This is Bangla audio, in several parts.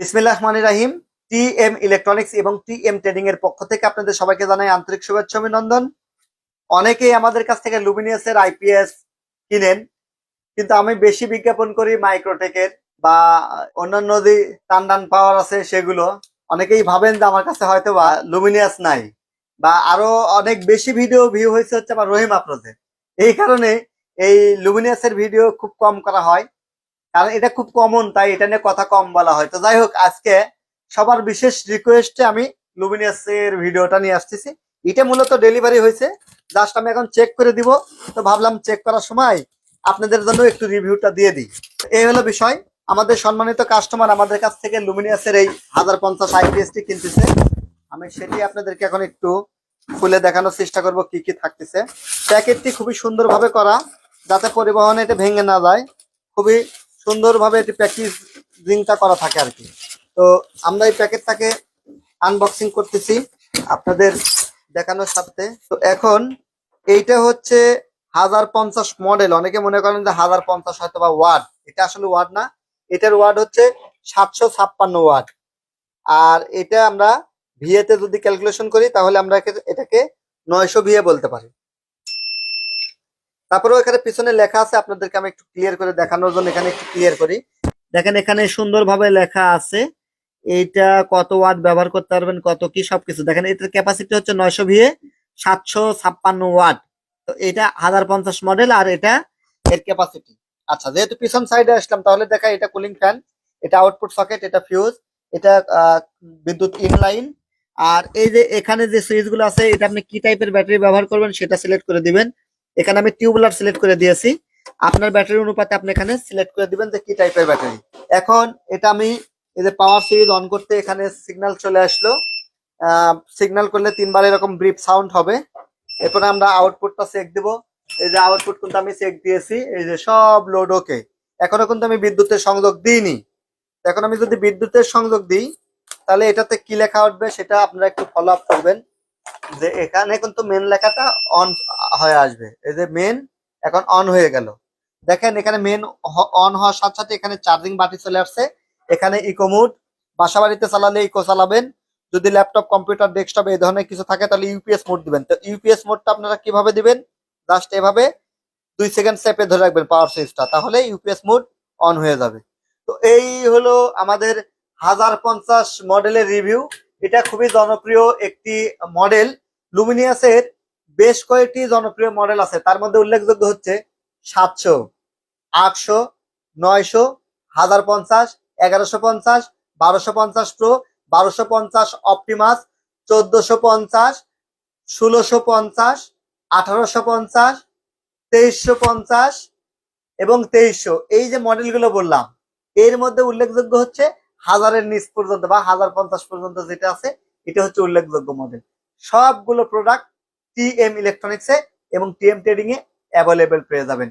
বিসমিল্লাহ রহমান রাহিম। টি এম ইলেকট্রনিক্স এবং টি এম ট্রেডিং এর পক্ষ থেকে আপনাদের সবাইকে জানাই আন্তরিক শুভেচ্ছা অভিনন্দন। অনেকেই আমাদের কাছ থেকে লুমিনিয়াসের আইপিএস কিনেন, কিন্তু আমি বেশি বিজ্ঞাপন করি মাইক্রোটেকের বা অন্যান্য যে টান পাওয়ার আছে সেগুলো। অনেকেই ভাবেন যে আমার কাছে হয়তো বা লুমিনিয়াস নাই, বা আরও অনেক বেশি ভিডিও ভিউ হয়েছে হচ্ছে আমার রহিম আপ্রোজে এই কারণে এই লুমিনিয়াসের ভিডিও খুব কম করা হয়। কারণ এটা খুব কমন তাই এটা নিয়ে কথা কম বলা হয়। তো যাই হোক, আজকে সবার বিশেষ রিকোয়েস্টে আমি লুমিনিয়াস এর ভিডিওটা নিয়ে আসতেছি। এটা মূলত ডেলিভারি হয়েছে। জাস্ট আমি এখন চেক করে দিব। তো ভাবলাম চেক করার সময় আপনাদের জন্য একটু রিভিউটা দিয়ে দিই। এই হলো বিষয়। আমাদের সম্মানিত কাস্টমার আমাদের কাছ থেকে লুমিনিয়াসের এই হাজার পঞ্চাশ আইপিএসটি কিনতেছে। আমি সেটি আপনাদেরকে এখন একটু খুলে দেখানোর চেষ্টা করব কি কি থাকতেছে। প্যাকেটটি খুবই সুন্দরভাবে করা, যাতে পরিবহনে এটা ভেঙে না যায়। খুবই সুন্দরভাবে এটি প্যাকেজিংটা করা থাকে আর কি। তো আমরা এই প্যাকেটটাকে আনবক্সিং করতেছি আপনাদের দেখানোর সাথে। তো এখন এইটা হচ্ছে হাজার পঞ্চাশ মডেল অনেকে মনে করেন যে হাজার পঞ্চাশ হয়তো বা ওয়ার্ড এটা আসলে ওয়ার্ড না। এটার ওয়ার্ড হচ্ছে সাতশো ছাপ্পান্ন ওয়ার্ড আর এটা আমরা ভিএতে যদি ক্যালকুলেশন করি, তাহলে আমরা এটাকে নয়শো ভিএ বলতে পারি। তারপরেও এখানে পিছনে লেখা আছে, আপনাদেরকে আমি একটু ক্লিয়ার করে দেখানোর জন্য এখানে একটু ক্লিয়ার করি। দেখেন এখানে সুন্দরভাবে লেখা আছে, এইটা কত ওয়াট ব্যবহার করতে পারবেন, কত কি সবকিছু। দেখেন এটার ক্যাপাসিটি হচ্ছে নয়শো ভিএ সাতশো ছাপ্পান্ন ওয়াট। তো এটা হাজার পঞ্চাশ মডেল আর এটা এর ক্যাপাসিটি আচ্ছা যেহেতু পিছন সাইডে আসলাম, তাহলে দেখা এটা কুলিং ফ্যান এটা আউটপুট সকেট এটা ফিউজ এটা বিদ্যুৎ ইনলাইন আর এই যে এখানে যে সুইচগুলো আছে, এটা আপনি কি টাইপের ব্যাটারি ব্যবহার করবেন, সেটা সিলেক্ট করে দিবেন। এখানে আমি টিউবলার সিলেক্ট করে দিয়েছি। আপনার ব্যাটারি অনুপাতে আপনি এখানে সিলেক্ট করে দিবেন যে কি টাইপের ব্যাটারি এখন এটা আমি এই যে পাওয়ার সিরিজ অন করতে এখানে সিগন্যাল চলে আসলো। সিগন্যাল করলে তিনবার এরকম ব্রিফ সাউন্ড হবে। এরপর আমরা আউটপুটটা চেক দিব। এই যে আউটপুট কিন্তু আমি চেক দিয়েছি। এই যে সব লোড ওকে এখনও কিন্তু আমি বিদ্যুতের সংযোগ দিইনি। এখন আমি যদি বিদ্যুতের সংযোগ দিই, তাহলে এটাতে কি লেখা উঠবে সেটা আপনারা একটু ফলো আপ করবেন। যে এখানে কিন্তু মেন লেখাটা অন হয়ে আসবে। এই যে মেন এখন অন হয়ে গেল। দেখেন এখানে মেন অন হওয়ার সাথে সাথে এখানে চার্জিং বাটি চলে আসছে। এখানে ইকো মুড বাসা বাড়িতে চালালে ইকো চালাবেন। যদি ল্যাপটপ কম্পিউটার ডেস্কটপ এই ধরনের কিছু থাকে, তাহলে ইউপিএস মোড দিবেন। তো ইউপিএস মোডটা আপনারা কীভাবে দিবেন? জাস্ট এভাবে দুই সেকেন্ড স্টেপে ধরে রাখবেন পাওয়ার সুইচটা তাহলে ইউপিএস মোড অন হয়ে যাবে। তো এই হলো আমাদের হাজার পঞ্চাশ মডেলের রিভিউ এটা খুবই জনপ্রিয় একটি মডেল। লুমিনিয়াসের বেশ কয়েকটি জনপ্রিয় মডেল আছে। তার মধ্যে উল্লেখযোগ্য হচ্ছে সাতশো, আটশো, নয়শো হাজার পঞ্চাশ এগারোশো পঞ্চাশ, বারোশো পঞ্চাশ প্রো বারোশো পঞ্চাশ অপটিমাস চোদ্দশো পঞ্চাশ, ষোলোশো পঞ্চাশ, আঠারোশো পঞ্চাশ, তেইশশো পঞ্চাশ এবং তেইশশো। এই যে মডেলগুলো বললাম, এর মধ্যে উল্লেখযোগ্য হচ্ছে হাজারের নিচ পর্যন্ত বা হাজার পঞ্চাশ পর্যন্ত যেটা আছে, এটা হচ্ছে উল্লেখযোগ্য মডেল সবগুলো প্রোডাক্ট টি এম ইলেকট্রনিক্সে এবং টি এম ট্রেডিং এ অ্যাভেলেবেল পেয়ে যাবেন।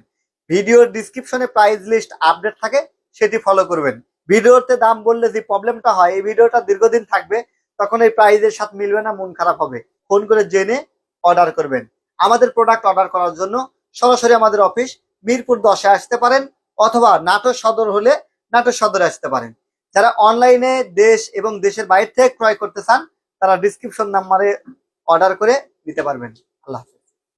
ভিডিওর ডিসক্রিপশনে প্রাইস লিস্ট আপডেট থাকে, সেটি ফলো করবেন। ভিডিওতে দাম বললে যে প্রবলেমটা হয়, এই ভিডিওটা দীর্ঘদিন থাকবে, তখন এই প্রাইজের সাথে মিলবে না, মন খারাপ হবে। ফোন করে জেনে অর্ডার করবেন। আমাদের প্রোডাক্ট অর্ডার করার জন্য সরাসরি আমাদের অফিস মিরপুর দশে আসতে পারেন, অথবা নাটোর সদর হলে নাটোর সদরে আসতে পারেন। যারা অনলাইনে দেশ এবং দেশের বাইরে থেকে ক্রয় করতে চান, তারা ডিসক্রিপশন নাম্বারে অর্ডার করে দিতে পারবেন আল্লাহ।